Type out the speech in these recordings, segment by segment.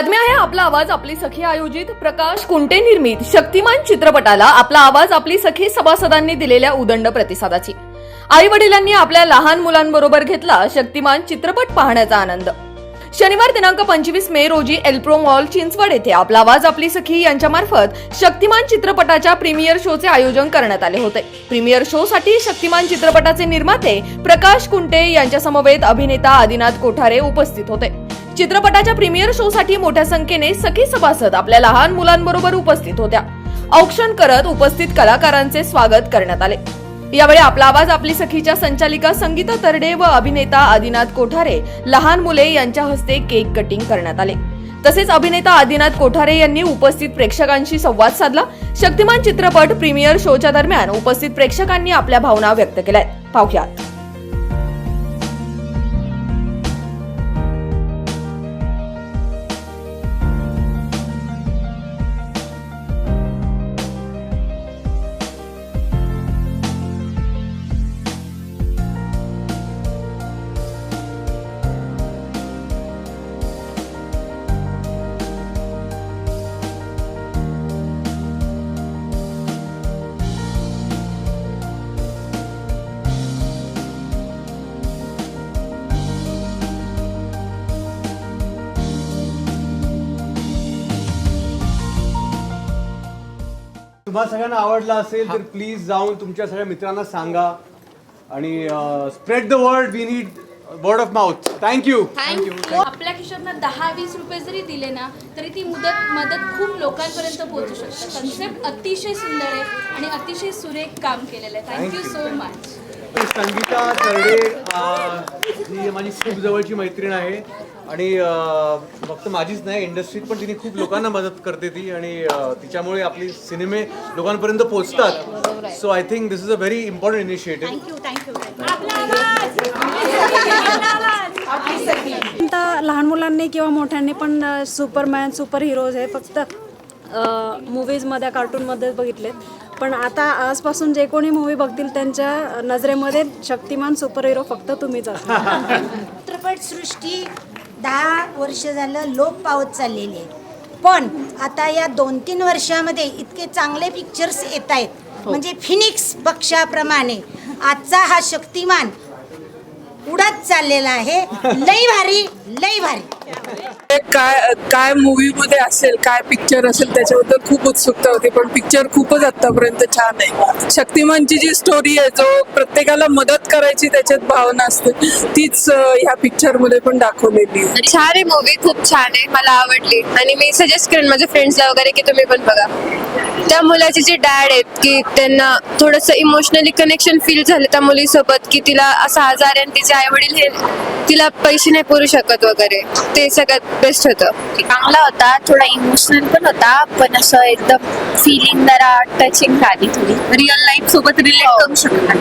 बातमी आहे आपला आवाज आपली सखी आयोजित. प्रकाश कुंटे निर्मित. शक्तिमान चित्रपटाला आपला आवाज आपली सखी सभासदांनी दिलेल्या उदंड प्रतिसादाची. आई वडिलांनी आपल्या लहान मुलांबरोबर घेतला शक्तिमान चित्रपट पाहण्याचा आनंद. शनिवार दिनांक पंचवीस मे रोजी एल्प्रो मॉल चिंचवड येथे आपला आवाज आपली सखी यांच्यामार्फत शक्तिमान चित्रपटाच्या प्रीमियर शोचे आयोजन करण्यात आले होते. प्रीमियर शो साठी शक्तिमान चित्रपटाचे निर्माते प्रकाश कुंटे यांच्या समवेत अभिनेता आदिनाथ कोठारे उपस्थित होते. चित्रपटाच्या प्रीमियर शो साठी मोठ्या संख्येने सखी सभासद आपल्या लहान मुलांबरोबर उपस्थित होत्या. औक्षण करत उपस्थित कलाकारांचे स्वागत करण्यात आले. यावेळी आपला आवाज आपली सखीच्या संचालिका संगीता तरडे व अभिनेता आदिनाथ कोठारे लहान मुले यांच्या हस्ते केक कटिंग करण्यात आले. तसेच अभिनेता आदिनाथ कोठारे यांनी उपस्थित प्रेक्षकांशी संवाद साधला. शक्तिमान चित्रपट प्रीमियर शोच्या दरम्यान उपस्थित प्रेक्षकांनी आपल्या भावना व्यक्त केल्या पाहुयात. तुम्हाला सगळ्यांना आवडला असेल तर प्लीज जाऊन तुमच्या सगळ्या मित्रांना सांगा. आणि spread the word we need word of mouth thank you thank you आपल्या खिशातनं दहा वीस रुपये जरी दिले ना तरी ती मुदत मदत खूप लोकांपर्यंत पोहोचू शकते. कन्सेप्ट अतिशय सुंदर आहे आणि अतिशय सुरेख काम केलेलं आहे. Thank you so much Sangeeta Tarde अं, ही माझी खूप जवळची मैत्रीण आहे. आणि फक्त माझीच नाही इंडस्ट्रीत पण तिने खूप लोकांना मदत करते ती. आणि तिच्यामुळे आपली सिनेमे लोकांपर्यंत पोहोचतात. So I think this is a very important initiative लहान मुलांनी किंवा मोठ्यांनी पण सुपरमॅन सुपर हिरोज हे फक्त मूवीजमध्ये कार्टूनमध्ये बघितलेत. पण आता आजपासून जे कोणी मूवी बघतील त्यांच्या नजरेमध्ये शक्तिमान सुपर हिरो फक्त तुम्हीच चित्रपटसृष्टी दहा वर्ष झालं लोप पावत चाललेली आहे. पण आता या दोन तीन वर्षामध्ये इतके चांगले पिक्चर्स येत आहेत. म्हणजे फिनिक्स पक्षाप्रमाणे आजचा हा शक्तिमान उडत चाललेला आहे. लई भारी लई भारी. म्हणजे काय काय मूवी मध्ये असेल काय पिक्चर असेल त्याच्याबद्दल खूप उत्सुकता होती पण पिक्चर खूपच आतापर्यंत छान आहे. शक्तिमानची जी स्टोरी आहे जो प्रत्येकाला मदत करायची त्याच्यात भावना असते तीच ह्या पिक्चरमध्ये पण दाखवलेली छान आहे मूवी खूप छान आहे मला आवडली. आणि मी सजेस्ट करेन माझ्या फ्रेंड्सला वगैरे की तुम्ही पण बघा. त्या मुलाचे जे डॅड आहेत की त्यांना थोडंसं इमोशनली कनेक्शन फील झालं त्या मुलीसोबत की तिला असा आजार आहे आणि तिचे आई वडील हे तिला पैसे नाही पुरू शकत वगैरे. ते सगळ्यात बेस्ट होतं. चांगला होता. थोडा इमोशनल पण होता पण असं एकदम फिलिंग जरा टचिंग झाली थोडी. रिअल लाईफ सोबत रिलेट करू शकता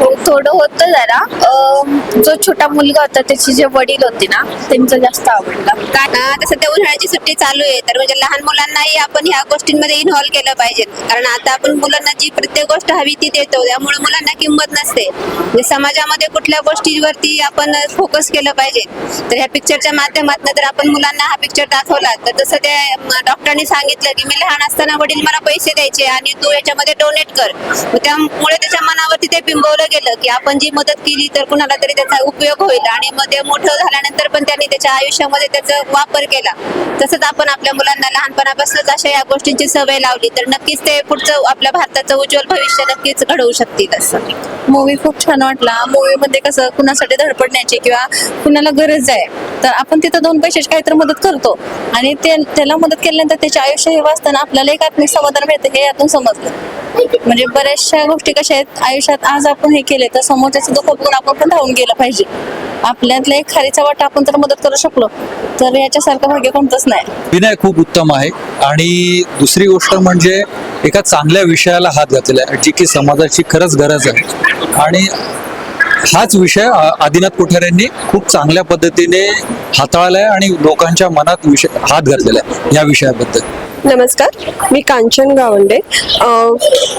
हो थोडं होतं जरा. अं, जो छोटा मुलगा होता त्याचे जे वडील होते ना त्यांचं जास्त आवडलं. काय आता सध्या उन्हाळ्याची सुट्टी चालू आहे तर म्हणजे लहान मुलांनाही आपण ह्या गोष्टींमध्ये इन्व्हॉल्व केलं पाहिजे. कारण आता आपण मुलांना जी प्रत्येक गोष्ट हवी ती देतो त्यामुळे मुलांना किंमत नसते. म्हणजे समाजामध्ये कुठल्या गोष्टीवरती आपण फोकस केलं पाहिजे. तर ह्या पिक्चरच्या माध्यमातून जर आपण मुलांना हा पिक्चर दाखवला तर तसं त्या डॉक्टरांनी सांगितलं की मी लहान असताना वडील मला पैसे द्यायचे आणि तू याच्यामध्ये डोनेट कर. मग त्यामुळे त्याच्या मनावरती ते बिंबवलं गेलं की आपण जी मदत केली तर कुणाला तरी त्याचा उपयोग होईल. आणि मग ते मोठं झाल्यानंतर पण त्यांनी त्याच्या आयुष्यामध्ये त्याचा वापर केला. तसंच आपण आपल्या मुलांना लहानपणापासूनच अशा या गोष्टींची सवय लावली तर नक्कीच ते पुढचं आपल्या भारताचं उज्ज्वल भविष्य नक्कीच घडवू शकतील असं. मूवी खूप छान वाटला. मूवी मध्ये कसं कुणासाठी धडपडण्याची किंवा कुणाला गरज आहे तर आपण तिथं दोन पैशाची काहीतरी मदत करतो. आणि ते त्याला मदत केल्यानंतर त्याचे आयुष्य हे वाचताना आपल्याला एक आत्मिक समाधान मिळतं हे यातून समजलं. म्हणजे बऱ्याचशा गोष्टी कशा आहेत आयुष्यात आज आपण हे केले तर समोरच्याचं दुःख बघून आपण पण धावून गेलं पाहिजे. आपल्यातला एक खारीचा वाटा आपण तर मदत करू शकलो तर याच्यासारखं भाग्य कोणतंच नाही. विनय खूप उत्तम आहे आणि दुसरी गोष्ट म्हणजे एका चांगल्या विषयाला हात घातलेला आहे जी की समाजाची खरंच गरज आहे. आणि हाच विषय आदिनाथ कोठार यांनी खूप चांगल्या पद्धतीने हाताळलाय आणि लोकांच्या मनात विषय हात घातलेला आहे या विषयाबद्दल. नमस्कार मी कांचन गावंडे.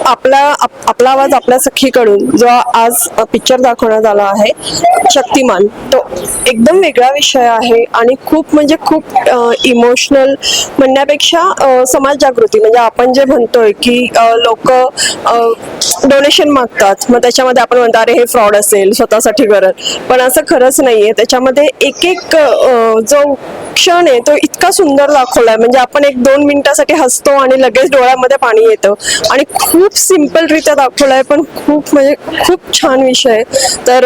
आपला आप- आपला आवाज आपल्या सखीकडून जो आज पिक्चर दाखवण्यात आला आहे शक्तिमान. तो एकदम वेगळा विषय आहे आणि खूप म्हणजे खूप इमोशनल म्हणण्यापेक्षा समाज जागृती म्हणजे आपण जे म्हणतोय की लोक डोनेशन मागतात. मग त्याच्यामध्ये आपण म्हणतो अरे हे फ्रॉड असेल स्वतःसाठी करत. पण असं खरंच नाहीये. त्याच्यामध्ये एक एक जो क्षण आहे तो इतका सुंदर दाखवलाय. म्हणजे आपण एक दोन मिनिटासाठी हसतो आणि लगेच डोळ्यामध्ये पाणी येतं. आणि खूप सिंपल रित्या आहे पण खूप म्हणजे खूप छान विषय. आहे. तर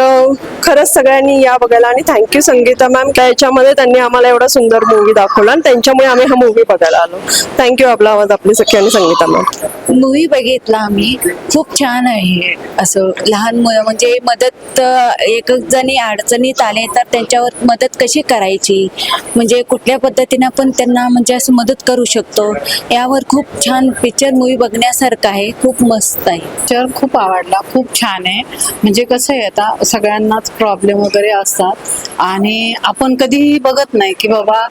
खरंच सगळ्यांनी या बघायला आणि थँक्यू संगीता मॅम त्याच्यामध्ये त्यांनी आम्हाला एवढा सुंदर मूवी दाखवला आणि त्यांच्यामुळे आम्ही हा मूवी बघायला आलो. थँक्यू आपला आवाज आपली सखी आणि संगीता मॅम मूवी बघितला आम्ही. खूप छान आहे. असं लहान मुलं म्हणजे मदत एक एक जणी अडचणीत आले तर त्यांच्यावर मदत कशी करायची? म्हणजे कुठल्या पद्धतीने आपण त्यांना म्हणजे असं मदत करू शकतो. यावर खूप छान पिक्चर मूवी बघण्यासारखं आहे. खूप मस्त आहे. पिक्चर खूप आवडला खूप छान आहे. म्हणजे कसं आहे आता सगळ्यांनाच प्रॉब्लेम वगैरे असतात. आणि आपण कधीही बघत नाही की बाबा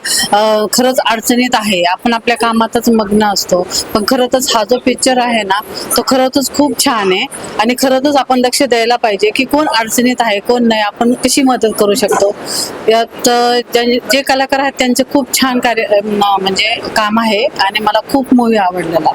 खरंच अडचणीत आहे. आपण आपल्या कामातच मग्न असतो. पण खरंच हा जो पिक्चर आहे ना तो खरंच खूप छान आहे. आणि खरंच आपण लक्ष द्यायला पाहिजे की कोण अडचणीत आहे कोण नाही. आपण कशी मदत करू शकतो? यात जे कलाकार आहेत त्यांचे खूप छान कार्य म्हणजे काम आहे. आणि मला खूप मूवी आवडलेला.